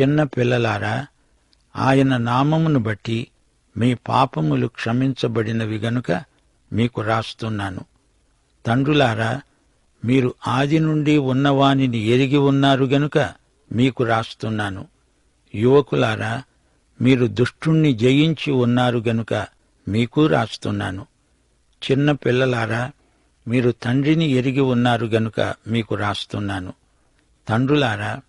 చిన్న పిల్లలారా ఆయన నామమును బట్టి మీ పాపములు క్షమించబడినవి గనుక మీకు రాస్తున్నాను. తండ్రులారా మీరు ఆది నుండి ఉన్నవానిని ఎరిగి ఉన్నారు గనుక మీకు రాస్తున్నాను. యువకులారా మీరు దుష్టుణ్ణి జయించి ఉన్నారు గనుక మీకు రాస్తున్నాను. చిన్న పిల్లలారా మీరు తండ్రిని ఎరిగి ఉన్నారు గనుక మీకు రాస్తున్నాను. తండ్రులారా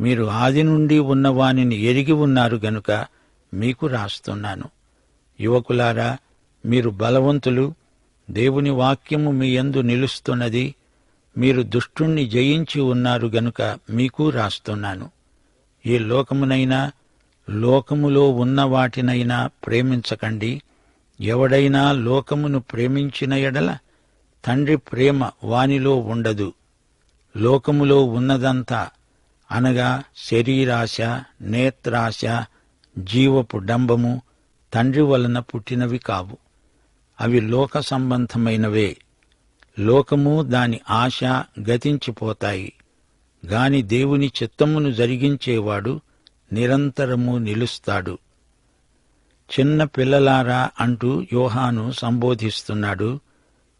మీరు ఆది నుండి ఉన్నవానిని ఎరిగి ఉన్నారు గనుక మీకు రాస్తున్నాను. యువకులారా మీరు బలవంతులు. దేవుని వాక్యము మీ యందు నిలుస్తున్నది. మీరు దుష్టుణ్ణి జయించి ఉన్నారు గనుక మీకు రాస్తున్నాను. ఈ లోకమునైనా లోకములో ఉన్న వాటినైనా ప్రేమించకండి. ఎవడైనా లోకమును ప్రేమించిన ఎడల తండ్రి ప్రేమ వానిలో ఉండదు. లోకములో ఉన్నదంతా అనగా శరీరాశ నేత్రాశ జీవపు డంబము తండ్రి వలన పుట్టినవి కావు. అవి లోక సంబంధమైనవే. లోకము దాని ఆశ గతించిపోతాయి. గాని దేవుని చిత్తమును జరిగించేవాడు నిరంతరము నిలుస్తాడు. చిన్న పిల్లలారా అంటూ యోహాను సంబోధిస్తున్నాడు.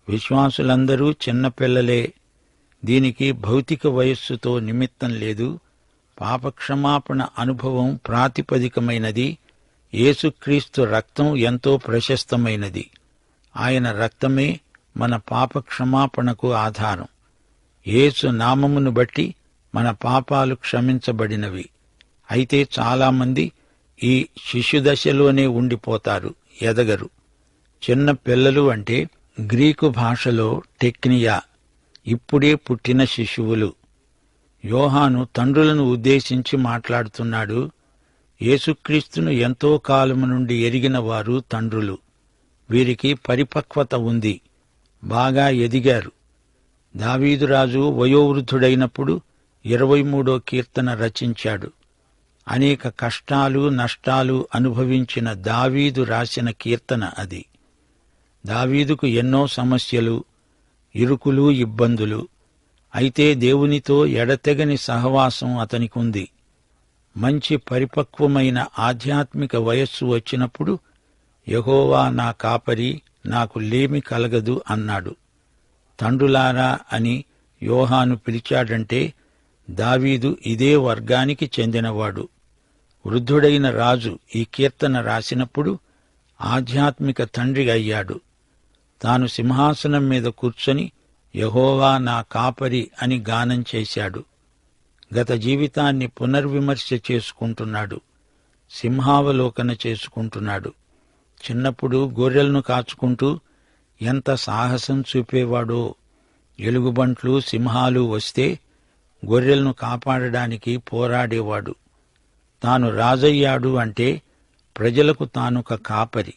విశ్వాసులందరూ చిన్నపిల్లలే దీనికి భౌతిక వయస్సుతో నిమిత్తం లేదు. పాపక్షమాపణ అనుభవం ప్రాతిపదికమైనది. యేసుక్రీస్తు రక్తం ఎంతో ప్రశస్తమైనది. ఆయన రక్తమే మన పాప క్షమాపణకు ఆధారం. యేసు నామమును బట్టి మన పాపాలు క్షమించబడినవి. అయితే చాలామంది ఈ శిశుదశలోనే ఉండిపోతారు ఎదగరు. చిన్న పిల్లలు అంటే గ్రీకు భాషలో టెక్నియా ఇప్పుడే పుట్టిన శిశువులు. యోహాను తండ్రులను ఉద్దేశించి మాట్లాడుతున్నాడు యేసుక్రీస్తును ఎంతో కాలము నుండి ఎరిగిన వారు తండ్రులు. వీరికి పరిపక్వత ఉంది బాగా ఎదిగారు. దావీదురాజు వయోవృద్ధుడైనప్పుడు ఇరవై మూడో కీర్తన రచించాడు. అనేక కష్టాలు నష్టాలు అనుభవించిన దావీదు రాసిన కీర్తన అది. దావీదుకు ఎన్నో సమస్యలు ఇరుకులు ఇబ్బందులు. అయితే దేవునితో ఎడతెగని సహవాసం అతనికుంది. మంచి పరిపక్వమైన ఆధ్యాత్మిక వయస్సు వచ్చినప్పుడు యహోవా నా కాపరి నాకు లేమి కలగదు అన్నాడు. తండ్రులారా అని యోహాను పిలిచాడంటే దావీదు ఇదే వర్గానికి చెందినవాడు. వృద్ధుడైన రాజు ఈ కీర్తన రాసినప్పుడు ఆధ్యాత్మిక తండ్రి అయ్యాడు. తాను సింహాసనం మీద కూర్చొని యహోవా నా కాపరి అని గానం చేశాడు. గత జీవితాన్ని పునర్విమర్శ చేసుకుంటున్నాడు. సింహావలోకన చేసుకుంటున్నాడు. చిన్నప్పుడు గొర్రెలను కాచుకుంటూ ఎంత సాహసం చూపేవాడో. ఎలుగుబంట్లు సింహాలు వస్తే గొర్రెలను కాపాడడానికి పోరాడేవాడు. తాను రాజయ్యాడు అంటే ప్రజలకు తానొక కాపరి.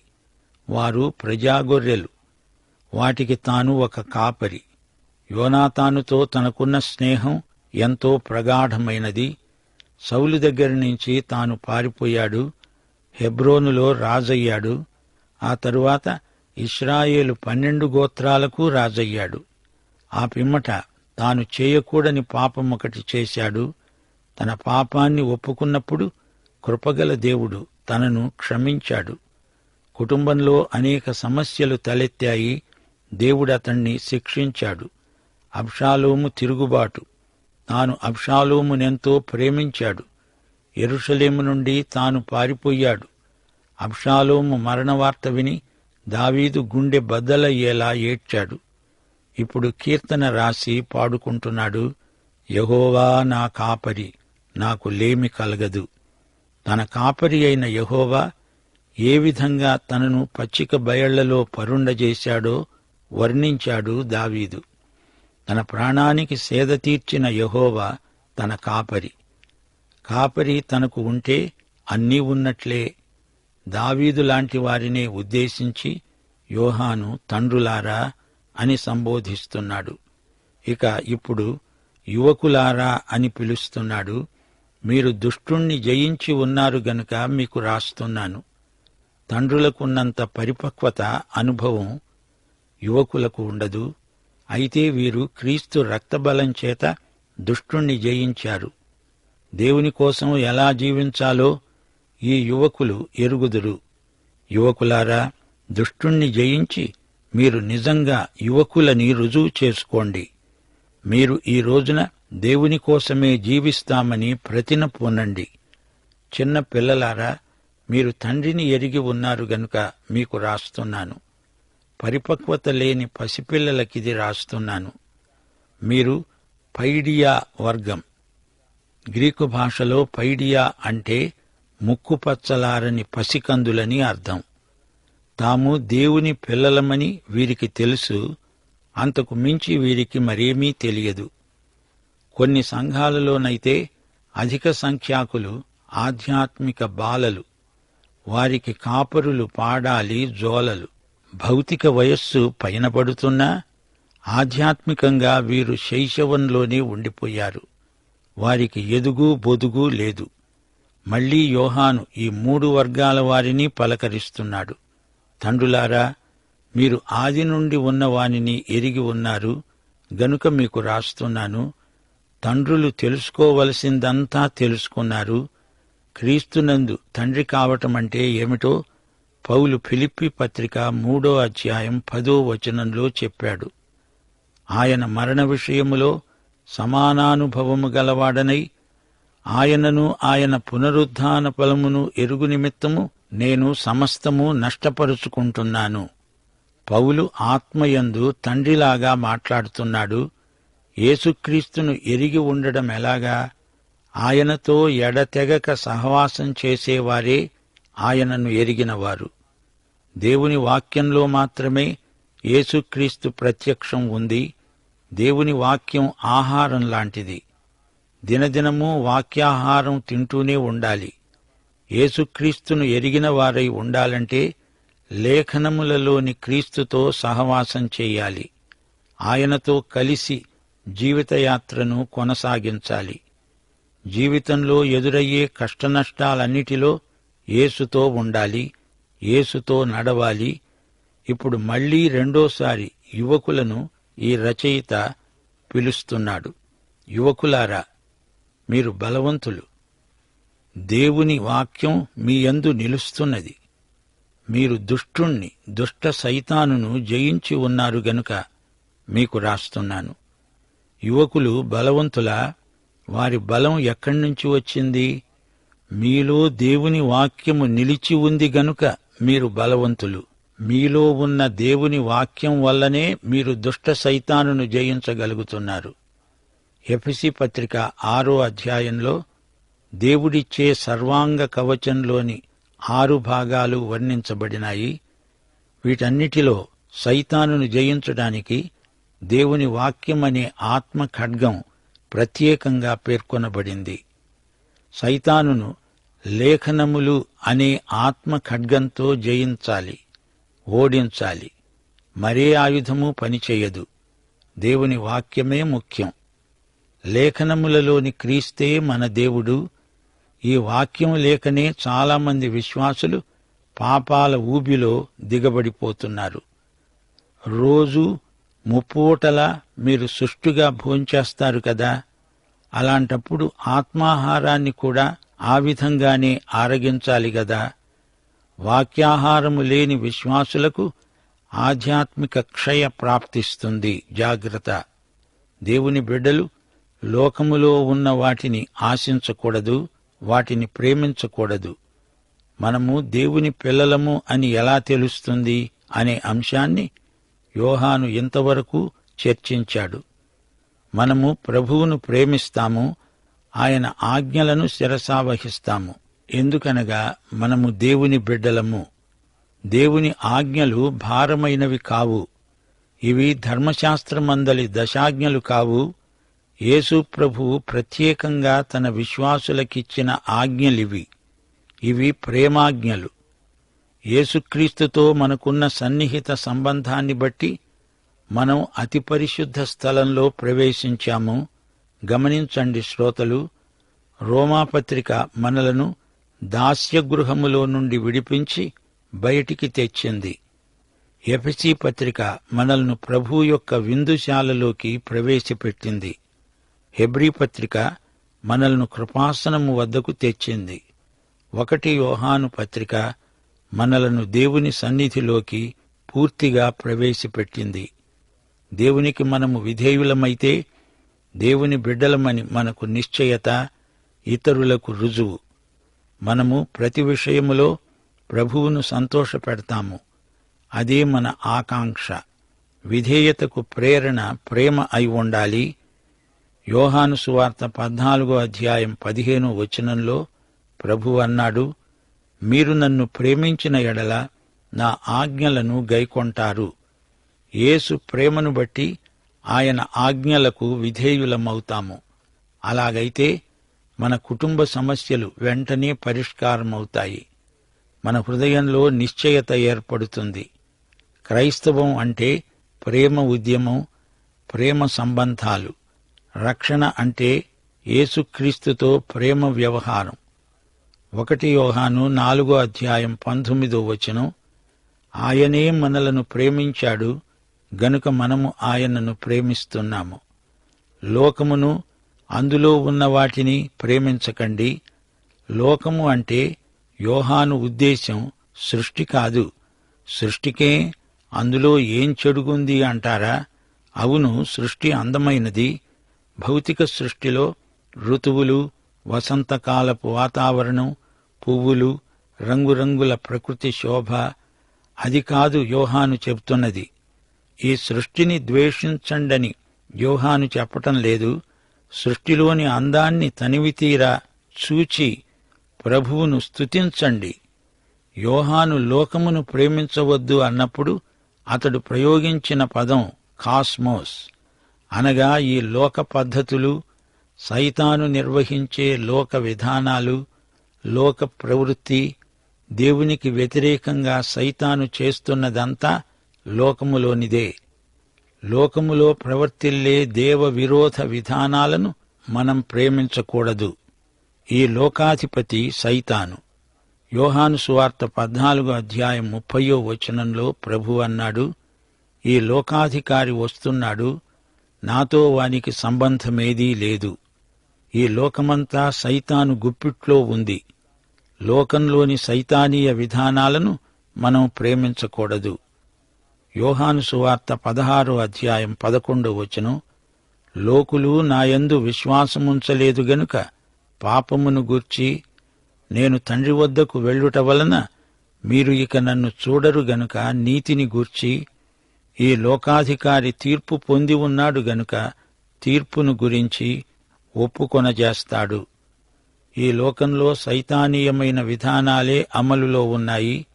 వారు ప్రజాగొర్రెలు వాటికి తాను ఒక కాపరి. యోనాతానుతో తనకున్న స్నేహం ఎంతో ప్రగాఢమైనది. సౌలు దగ్గర నుంచి తాను పారిపోయాడు. హెబ్రోనులో రాజయ్యాడు. ఆ తరువాత ఇస్రాయేలు పన్నెండు గోత్రాలకు రాజయ్యాడు. ఆ పిమ్మట తాను చేయకూడని పాపం ఒకటి చేశాడు. తన పాపాన్ని ఒప్పుకున్నప్పుడు కృపగల దేవుడు తనను క్షమించాడు. కుటుంబంలో అనేక సమస్యలు తలెత్తాయి. దేవుడతణ్ణి శిక్షించాడు. అబ్షాలోము తిరుగుబాటు. తాను అబ్షాలోమునెంతో ప్రేమించాడు. ఎరుషలేము నుండి తాను పారిపోయాడు. అబ్షాలోము మరణవార్త విని దావీదు గుండె బద్దలయ్యేలా ఏడ్చాడు. ఇప్పుడు కీర్తన రాసి పాడుకుంటున్నాడు యహోవా నా కాపరి నాకు లేమి కలగదు. తన కాపరి అయిన యహోవా ఏ విధంగా తనను పచ్చిక బయళ్ళలో పరుండజేశాడో వర్ణించాడు దావీదు. తన ప్రాణానికి సేద తీర్చిన యహోవా తన కాపరి. కాపరి తనకు ఉంటే అన్నీ ఉన్నట్లే. దావీదు లాంటి వారినే ఉద్దేశించి యోహాను తండ్రులారా అని సంబోధిస్తున్నాడు. ఇక ఇప్పుడు యువకులారా అని పిలుస్తున్నాడు. మీరు దుష్టుణ్ణి జయించి ఉన్నారు గనుక మీకు రాస్తున్నాను. తండ్రులకున్నంత పరిపక్వత అనుభవం యువకులకు ఉండదు. అయితే వీరు క్రీస్తు రక్తబలం చేత దుష్టుణ్ణి జయించారు. దేవుని కోసం ఎలా జీవించాలో ఈ యువకులు ఎరుగుదురు. యువకులారా దుష్టుణ్ణి జయించి మీరు నిజంగా యువకులని రుజువు చేసుకోండి. మీరు ఈ రోజున దేవుని కోసమే జీవిస్తామని ప్రతిన పూనండి చిన్న పిల్లలారా మీరు తండ్రిని ఎరిగి ఉన్నారు గనుక మీకు రాస్తున్నాను. పరిపక్వత లేని పసిపిల్లలకిది రాస్తున్నాను. మీరు పైడియా వర్గం. గ్రీకు భాషలో పైడియా అంటే ముక్కుపచ్చలారని పసికందులని అర్థం. తాము దేవుని పిల్లలమని వీరికి తెలుసు అంతకు మించి వీరికి మరేమీ తెలియదు. కొన్ని సంఘాలలోనైతే అధిక సంఖ్యాకులు ఆధ్యాత్మిక బాలలు వారికి కాపరులు పాడాలి జోలలు. భౌతిక వయస్సు పైన పడుతున్నా ఆధ్యాత్మికంగా వీరు శైశవంలోనే ఉండిపోయారు. వారికి ఎదుగు బొదుగు లేదు. మళ్ళీ యోహాను ఈ మూడు వర్గాల వారిని పలకరిస్తున్నాడు. తండ్రులారా మీరు ఆది నుండి ఉన్న వానిని ఎరిగి ఉన్నారు. గనుక మీకు రాస్తున్నాను తండ్రులు తెలుసుకోవలసిందంతా తెలుసుకున్నారు. క్రీస్తునందు తండ్రి కావటం అంటే ఏమిటో పౌలు ఫిలిప్పి పత్రిక మూడో అధ్యాయం పదో వచనంలో చెప్పాడు. ఆయన మరణ విషయములో సమానానుభవము గలవాడనై ఆయనను ఆయన పునరుద్ధాన ఫలమును ఎరుగు నిమిత్తము నేను సమస్తము నష్టపరుచుకుంటున్నాను. పౌలు ఆత్మయందు తండ్రిలాగా మాట్లాడుతున్నాడు. యేసుక్రీస్తును ఎరిగి ఉండడం ఎలాగా? ఆయనతో ఎడతెగక సహవాసం చేసేవారే ఆయనను ఎరిగినవారు దేవుని వాక్యంలో మాత్రమే యేసుక్రీస్తు ప్రత్యక్షం ఉంది. దేవుని వాక్యం ఆహారం లాంటిది. దినదినము వాక్యాహారం తింటూనే ఉండాలి. యేసుక్రీస్తును ఎరిగిన వారై ఉండాలంటే లేఖనములలోని క్రీస్తుతో సహవాసం చేయాలి. ఆయనతో కలిసి జీవితయాత్రను కొనసాగించాలి. జీవితంలో ఎదురయ్యే కష్టనష్టాలన్నిటిలో యేసుతో ఉండాలి యేసుతో నడవాలి. ఇప్పుడు మళ్ళీ రెండోసారి యువకులను ఈ రచయిత పిలుస్తున్నాడు. యువకులారా మీరు బలవంతులు. దేవుని వాక్యం మీ యందు నిలుస్తున్నది. మీరు దుష్టుణ్ణి దుష్ట సైతానును జయించి ఉన్నారు గనుక మీకు రాస్తున్నాను. యువకులు బలవంతులా? వారి బలం ఎక్కడి నుంచి వచ్చింది? మీలో దేవుని వాక్యము నిలిచి ఉంది గనుక మీరు బలవంతులు. మీలో ఉన్న దేవుని వాక్యం వల్లనే మీరు దుష్ట సైతానును జయించగలుగుతున్నారు. ఎఫిసి పత్రిక ఆరో అధ్యాయంలో దేవుడిచ్చే సర్వాంగ కవచంలోని ఆరు భాగాలు వర్ణించబడినాయి. వీటన్నిటిలో సైతానును జయించడానికి దేవుని వాక్యమనే ఆత్మ ఖడ్గం ప్రత్యేకంగా పేర్కొనబడింది. సైతానును లేఖనములు అనే ఆత్మ ఖడ్గంతో జయించాలి ఓడించాలి. మరే ఆయుధము పనిచేయదు. దేవుని వాక్యమే ముఖ్యం. లేఖనములలోని క్రీస్తే మన దేవుడు. ఈ వాక్యం లేకనే చాలామంది విశ్వాసులు పాపాల ఊబిలో దిగబడిపోతున్నారు. రోజు ముప్పూటలా మీరు సుష్టుగా భోంచేస్తారు కదా? అలాంటప్పుడు ఆత్మాహారాన్ని కూడా ఆ విధంగానే ఆరగించాలి గదా. వాక్యాహారము లేని విశ్వాసులకు ఆధ్యాత్మిక క్షయ ప్రాప్తిస్తుంది. జాగ్రత్త. దేవుని బిడ్డలు లోకములో ఉన్న వాటిని ఆశించకూడదు వాటిని ప్రేమించకూడదు. మనము దేవుని పిల్లలము అని ఎలా తెలుస్తుంది అనే అంశాన్ని యోహాను ఇంతవరకు చర్చించాడు. మనము ప్రభువును ప్రేమిస్తాము ఆయన ఆజ్ఞలను శిరసావహిస్తాము ఎందుకనగా మనము దేవుని బిడ్డలము. దేవుని ఆజ్ఞలు భారమైనవి కావు. ఇవి ధర్మశాస్త్రమందలి దశాజ్ఞలు కావు. యేసు ప్రభువు ప్రత్యేకంగా తన విశ్వాసులకిచ్చిన ఆజ్ఞలివి. ఇవి ప్రేమాజ్ఞలు. యేసుక్రీస్తుతో మనకున్న సన్నిహిత సంబంధాన్ని బట్టి మనం అతి పరిశుద్ధ స్థలంలో ప్రవేశించాము. గమనించండి శ్రోతలు రోమాపత్రిక మనలను దాస్యగృహములో నుండి విడిపించి బయటికి తెచ్చింది. ఎఫసీ పత్రిక మనల్ని ప్రభు యొక్క విందుశాలలోకి ప్రవేశపెట్టింది. హెబ్రీ పత్రిక మనల్ని కృపాసనము వద్దకు తెచ్చింది. ఒకటి యోహాను పత్రిక మనలను దేవుని సన్నిధిలోకి పూర్తిగా ప్రవేశపెట్టింది. దేవునికి మనము విధేయులమైతే దేవుని బిడ్డలమని మనకు నిశ్చయత ఇతరులకు రుజువు. మనము ప్రతి విషయములో ప్రభువును సంతోషపెడతాము. అదే మన ఆకాంక్ష. విధేయతకు ప్రేరణ ప్రేమ అయి ఉండాలి. యోహాను సువార్త పద్నాలుగో అధ్యాయం పదిహేను వచనంలో ప్రభు అన్నాడు మీరు నన్ను ప్రేమించిన ఎడల నా ఆజ్ఞలను గైకొంటారు. యేసు ప్రేమను బట్టి ఆయన ఆజ్ఞలకు విధేయులమవుతాము. అలాగైతే మన కుటుంబ సమస్యలు వెంటనే పరిష్కారమవుతాయి. మన హృదయంలో నిశ్చయత ఏర్పడుతుంది. క్రైస్తవం అంటే ప్రేమ ఉద్యమం ప్రేమ సంబంధాలు. రక్షణ అంటే యేసుక్రీస్తుతో ప్రేమ వ్యవహారం. ఒకటి యోహాను నాలుగో అధ్యాయం పంతొమ్మిదో వచనం ఆయనే మనలను ప్రేమించాడు గనుక మనము ఆయనను ప్రేమిస్తున్నాము. లోకమును అందులో ఉన్న వాటిని ప్రేమించకండి. లోకము అంటే యోహాను ఉద్దేశం సృష్టి కాదు. సృష్టికే అందులో ఏం చెడుగుంది అంటారా? అవును సృష్టి అందమైనది. భౌతిక సృష్టిలో ఋతువులు వసంతకాలపు వాతావరణం పువ్వులు రంగురంగుల ప్రకృతి శోభ అది కాదు యోహాను చెబుతున్నది. ఈ సృష్టిని ద్వేషించండని యోహాను చెప్పటం లేదు. సృష్టిలోని అందాన్ని తనివితీరా చూచి ప్రభువును స్తుతించండి. యోహాను లోకమును ప్రేమించవద్దు అన్నప్పుడు అతడు ప్రయోగించిన పదం కాస్మోస్. అనగా ఈ లోక పద్ధతులు సైతాను నిర్వహించే లోక విధానాలు లోక ప్రవృత్తి దేవునికి వ్యతిరేకంగా సైతాను చేస్తున్నదంతా లోకములోనిదే. లోకములో ప్రవర్తిల్లే దేవ విరోధ విధానాలను మనం ప్రేమించకూడదు. ఈ లోకాధిపతి సైతాను. యోహాను సువార్త పద్నాలుగో అధ్యాయం ముప్పయో వచనంలో ప్రభు అన్నాడు ఈ లోకాధికారి వస్తున్నాడు నాతో వానికి సంబంధమేదీ లేదు. ఈ లోకమంతా సైతాను గుప్పిట్లో ఉంది. లోకంలోని సైతానీయ విధానాలను మనం ప్రేమించకూడదు. యోహాను సువార్త పదహారో అధ్యాయం పదకొండో వచనం లోకులు నాయందు విశ్వాసముంచలేదు గనుక పాపమును గూర్చి నేను తండ్రి వద్దకు వెళ్ళుట వలన మీరు ఇక నన్ను చూడరు గనుక నీతిని గూర్చి ఈ లోకాధికారి తీర్పు పొంది ఉన్నాడు గనుక తీర్పును గురించి ఒప్పుకొనజేస్తాడు. ఈ లోకంలో సైతానీయమైన విధానాలే అమలులో ఉన్నాయి.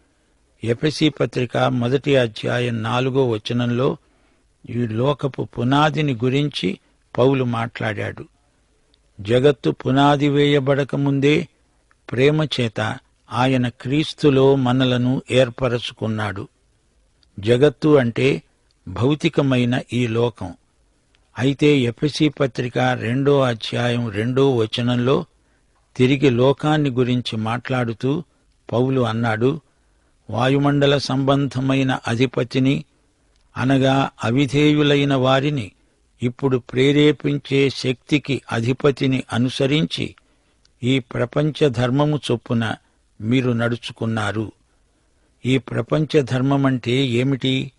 ఎఫెసి పత్రిక మొదటి అధ్యాయం నాలుగో వచనంలో ఈ లోకపు పునాదిని గురించి పౌలు మాట్లాడాడు. జగత్తు పునాది వేయబడక ముందే ప్రేమ చేత ఆయన క్రీస్తులో మనలను ఏర్పరచుకున్నాడు. జగత్తు అంటే భౌతికమైన ఈ లోకం. అయితే ఎఫెసి పత్రిక రెండో అధ్యాయం రెండో వచనంలో తిరిగి లోకాన్ని గురించి మాట్లాడుతూ పౌలు అన్నాడు వాయుమండల సంబంధమైన అధిపతిని అనగా అవిధేయులైన వారిని ఇప్పుడు ప్రేరేపించే శక్తికి అధిపతిని అనుసరించి ఈ ప్రపంచ ధర్మము చొప్పున మీరు నడుచుకున్నారు. ఈ ప్రపంచ ధర్మమంటే ఏమిటి?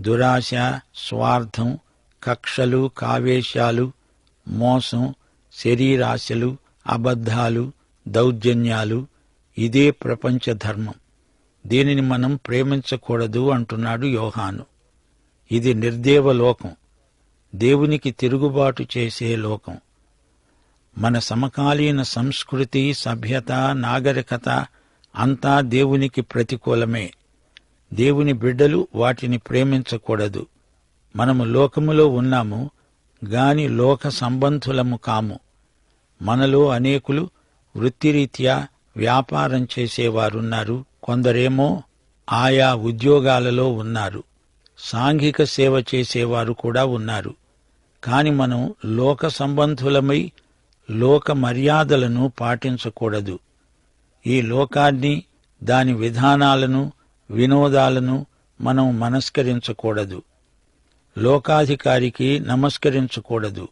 దురాశ స్వార్థం కక్షలు కావేశాలు మోసం శరీరాశలు అబద్ధాలు దౌర్జన్యాలు ఇదే ప్రపంచ ధర్మం. దీనిని మనం ప్రేమించకూడదు అంటున్నాడు యోహాను. ఇది నిర్దేవ లోకం. దేవునికి తిరుగుబాటు చేసే లోకం. మన సమకాలీన సంస్కృతి సభ్యత నాగరికత అంతా దేవునికి ప్రతికూలమే. దేవుని బిడ్డలు వాటిని ప్రేమించకూడదు. మనము లోకములో ఉన్నాము గాని లోక సంబంధులము కాము. మనలో అనేకులు వృత్తిరీత్యా వ్యాపారం చేసేవారున్నారు. కొందరేమో ఆయా ఉద్యోగాలలో ఉన్నారు. సాంఘిక సేవ చేసేవారు కూడా ఉన్నారు. కాని మనం లోక సంబంధులమై లోక మర్యాదలను పాటించకూడదు. ఈ లోకాన్ని దాని విధానాలను వినోదాలను మనం మనస్కరించకూడదు. లోకాధికారికి నమస్కరించకూడదు.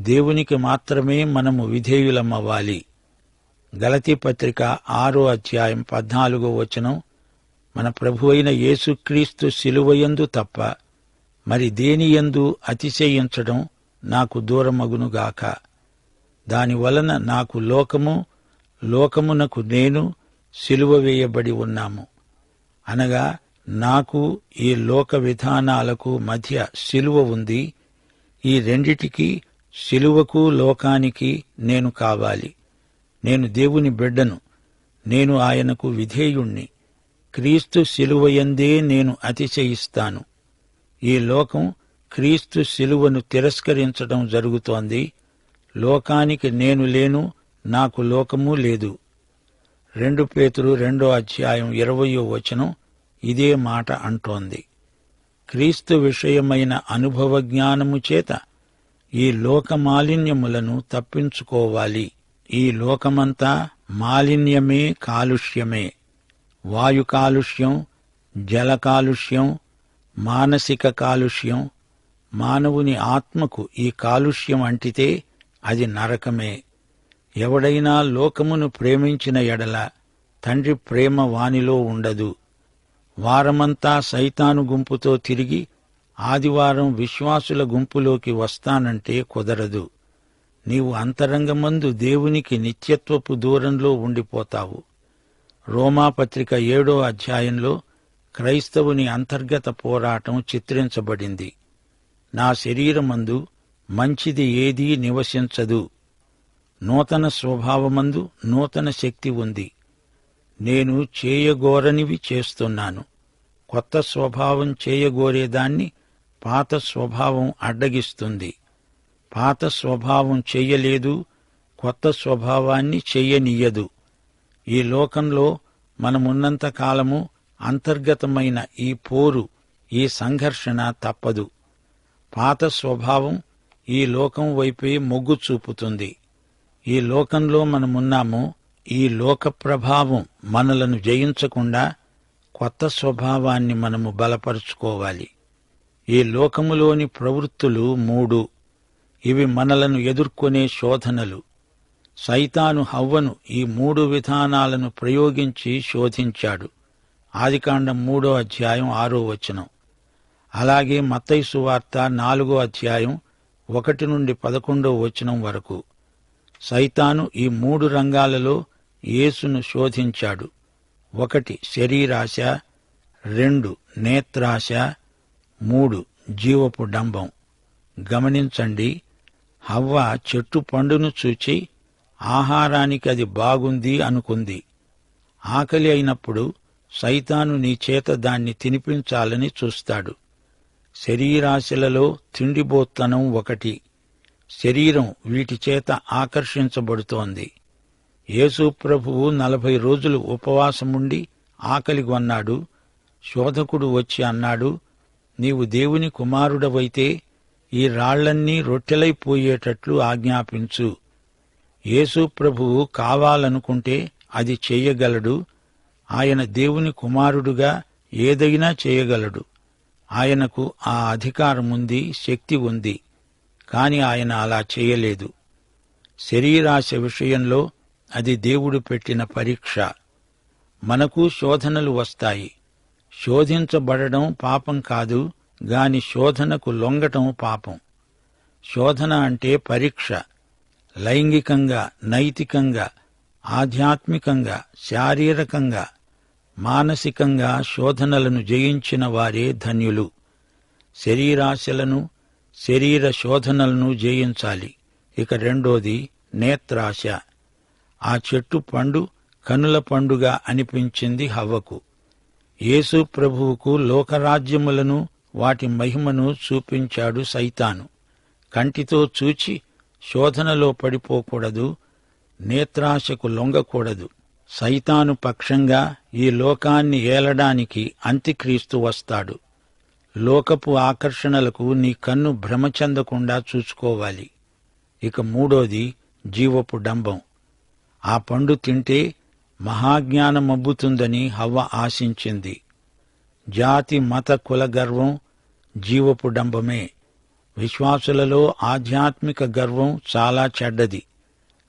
దేవునికి మాత్రమే మనము విధేయులమవ్వాలి. గలతీ పత్రిక ఆరో అధ్యాయం పద్నాలుగో వచనం మన ప్రభువైన యేసుక్రీస్తు సిలువయందు తప్ప మరి దేనియందు అతిశయించడం నాకు దూరమగునుగాక దాని వలన నాకు లోకము లోకమునకు నేను సిలువ వేయబడి ఉన్నాము. అనగా నాకు ఈ లోక విధానాలకు మధ్య సిలువ ఉంది ఈ రెండిటికి సిలువకు లోకానికి నేను కావాలి. నేను దేవుని బిడ్డను నేను ఆయనకు విధేయుణ్ణి. క్రీస్తు శిలువయందే నేను అతిశయిస్తాను. ఈ లోకం క్రీస్తు శిలువను తిరస్కరించడం జరుగుతోంది. లోకానికి నేను లేను నాకు లోకము లేదు. రెండు పేతురు రెండో అధ్యాయం ఇరవయో వచనం ఇదే మాట అంటోంది. క్రీస్తు విషయమైన అనుభవ జ్ఞానము చేత ఈ లోక మాలిన్యములను తప్పించుకోవాలి. ఈ లోకమంతా మాలిన్యమే కాలుష్యమే. వాయు కాలుష్యం జల కాలుష్యం మానసిక కాలుష్యం. మానవుని ఆత్మకు ఈ కాలుష్యం అంటితే అది నరకమే. ఎవడైనా లోకమును ప్రేమించిన ఎడల తండ్రి ప్రేమ వానిలో ఉండదు. వారమంతా సైతాను గుంపుతో తిరిగి ఆదివారం విశ్వాసుల గుంపులోకి వస్తానంటే కుదరదు. నీవు అంతరంగమందు దేవునికి నిత్యత్వపు దూరంలో ఉండిపోతావు. రోమాపత్రిక ఏడో అధ్యాయంలో క్రైస్తవుని అంతర్గత పోరాటం చిత్రించబడింది. నా శరీరమందు మంచిది ఏదీ నివసించదు. నూతన స్వభావమందు నూతన శక్తి ఉంది. నేను చేయగోరనివి చేస్తున్నాను. కొత్త స్వభావం చేయగోరేదాన్ని పాత స్వభావం అడ్డగిస్తుంది. పాత స్వభావం చెయ్యలేదు కొత్త స్వభావాన్ని చెయ్యనీయదు. ఈ లోకంలో మనమున్నంత కాలము అంతర్గతమైన ఈ పోరు ఈ సంఘర్షణ తప్పదు. పాత స్వభావం ఈ లోకం వైపే మొగ్గు చూపుతుంది. ఈ లోకంలో మనమున్నాము ఈ లోక ప్రభావం మనలను జయించకుండా కొత్త స్వభావాన్ని మనము బలపరుచుకోవాలి. ఈ లోకములోని ప్రవృత్తులు మూడు. ఇవి మనలను ఎదుర్కొనే శోధనలు. సైతాను హవ్వను ఈ మూడు విధానాలను ప్రయోగించి శోధించాడు. ఆదికాండం మూడో అధ్యాయం ఆరో వచనం. అలాగే మత్తైసు వార్త నాలుగో అధ్యాయం ఒకటి నుండి పదకొండో వచనం వరకు. సైతాను ఈ మూడు రంగాలలో యేసును శోధించాడు. ఒకటి శరీరాశ రెండు నేత్రాశ మూడు జీవపు డంబం. గమనించండి హవ్వ చెట్టు పండును చూచి ఆహారానికి అది బాగుంది అనుకుంది. ఆకలి అయినప్పుడు సైతాను నీ చేత దాన్ని తినిపించాలని చూస్తాడు. శరీరాశలలో తిండిబోత్తనం ఒకటి. శరీరం వీటి చేత ఆకర్షించబడుతోంది. యేసు ప్రభువు నలభై రోజులు ఉపవాసముండి ఆకలి కొన్నాడు. శోధకుడు వచ్చి అన్నాడు నీవు దేవుని కుమారుడవైతే ఈ రాళ్ళన్నీ రొట్టెలైపోయేటట్లు ఆజ్ఞాపించు. యేసు ప్రభువు కావాలనుకుంటే అది చెయ్యగలడు ఆయన దేవుని కుమారుడుగా ఏదైనా చేయగలడు. ఆయనకు ఆ అధికారముంది శక్తి ఉంది. కాని ఆయన అలా చేయలేదు. శరీరాశ విషయంలో అది దేవుడు పెట్టిన పరీక్ష. మనకు శోధనలు వస్తాయి. శోధించబడడం పాపం కాదు. గాని శోధనకు లొంగటం పాపం. శోధన అంటే పరీక్ష. లైంగికంగా నైతికంగా ఆధ్యాత్మికంగా శారీరకంగా మానసికంగా శోధనలను జయించిన వారే ధన్యులు. శరీరాశలను శరీర శోధనలను జయించాలి. ఇక రెండోది నేత్రాశ. ఆ చెట్టు పండు కనుల పండుగ అనిపించింది హవ్వకు. యేసు ప్రభువుకు లోకరాజ్యములను వాటి మహిమను చూపించాడు సైతాను. కంటితో చూచి శోధనలో పడిపోకూడదు నేత్రాశకు లొంగకూడదు. సైతాను పక్షంగా ఈ లోకాన్ని ఏలడానికి అంత్యక్రీస్తు వస్తాడు. లోకపు ఆకర్షణలకు నీ కన్ను భ్రమ చెందకుండా చూసుకోవాలి. ఇక మూడోది జీవపు డంబం. ఆ పండు తింటే మహాజ్ఞానమబ్బుతుందని హవ్వ ఆశించింది. జాతి మత కుల గర్వం జీవపు డంబమే. విశ్వాసులలో ఆధ్యాత్మిక గర్వం చాలా చెడ్డది.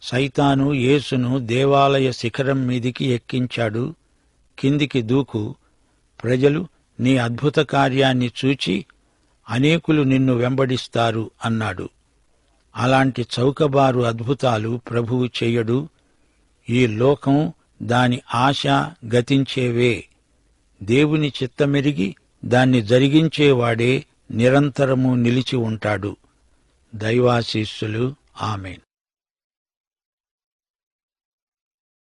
సైతాను యేసును దేవాలయ శిఖరం మీదికి ఎక్కించాడు. కిందికి దూకు. ప్రజలు నీ అద్భుత కార్యాన్ని చూచి అనేకులు నిన్ను వెంబడిస్తారు అన్నాడు. అలాంటి చౌకబారు అద్భుతాలు ప్రభువు చెయ్యడు ఈ లోకం దాని ఆశ గతించేవే. దేవుని చిత్తమెరిగి దాన్ని జరిగించేవాడే నిరంతరము నిలిచి ఉంటాడు. దైవాశీస్సులు. ఆమెన్.